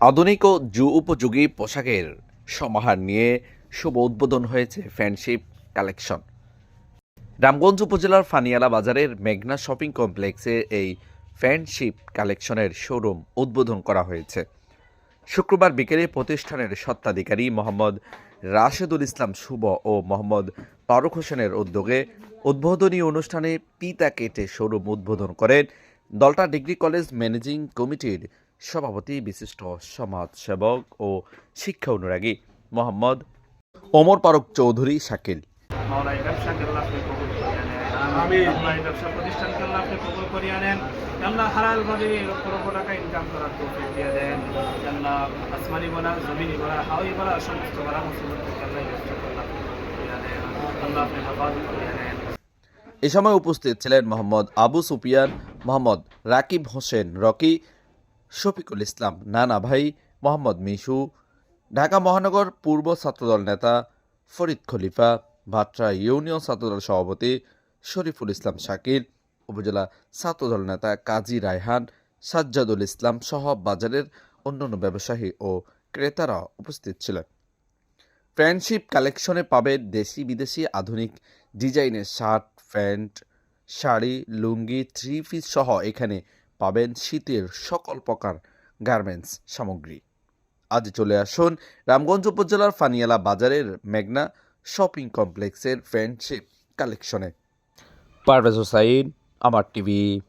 আধুনিক ও যু উপযোগী পোশাকের সমাহার নিয়ে শুভ উদ্বোধন হয়েছে ফ্যানশিপ কালেকশন। রামগঞ্জ উপজেলার ফানিয়ালা বাজারের মেঘনা শপিং কমপ্লেক্সে এই ফ্যানশিপ কালেকশনের শোরুম উদ্বোধন করা হয়েছে। শুক্রবার বিকেলে প্রতিষ্ঠানের স্বত্বাধিকারী মোহাম্মদ রাশেদুল ইসলাম শুভ ও মোহাম্মদ ফারুক হোসেনের উদ্যোগে উদ্বোধনী অনুষ্ঠানে পিতা কেটে শোরুম উদ্বোধন করেন দলটা ডিগ্রি কলেজ ম্যানেজিং কমিটির সভাপতি বিশিষ্ট সমাজসেবক ও শিক্ষা অনুরাগী মোহাম্মদ ওমর ফারুক চৌধুরী শাকিল। করিয়া। আল্লাহ লক্ষ টাকা ইনকাম করার তৌফিক দিয়ে দেন। আল্লাহ আসমানি বলা জমিনি বলা হাওয়াই বলা সমস্ত বলা মুসিবত থেকে আল্লাহ আল্লাহ আপনি হেফাজত করিয়া এ সময় উপস্থিত ছিলেন মোহাম্মদ আবু সুফিয়ান, মোহাম্মদ রাকিব হোসেন, রকি শফিকুল ইসলাম, নানা ভাই মোহাম্মদ মিশু, ঢাকা মহানগর পূর্ব ছাত্রদল নেতা ফরিদ খলিফা, ভাট্রা ইউনিয়ন ছাত্রদল সভাপতি শরীফুল ইসলাম শাকিল উপজেলা ছাত্রদল নেতা কাজী রায়হান, সাজ্জাদুল ইসলাম সহ বাজারের অন্যান্য ব্যবসায়ী ও ক্রেতারা উপস্থিত ছিলেন। ফ্রেন্ডশিপ কালেকশনে পাবেন দেশি বিদেশি আধুনিক ডিজাইনের shirt pant, sari, lungi, three piece সহ এখানে পাবেন শীতের সকল প্রকার গার্মেন্টস সামগ্রী। আজ চলে আসুন রামগঞ্জ উপজেলার ফানিয়ালা বাজারের মেঘনা শপিং কমপ্লেক্সের ফ্রেন্ডশিপ কালেকশনে। পারভেজ হোসাইন, আমার টিভি।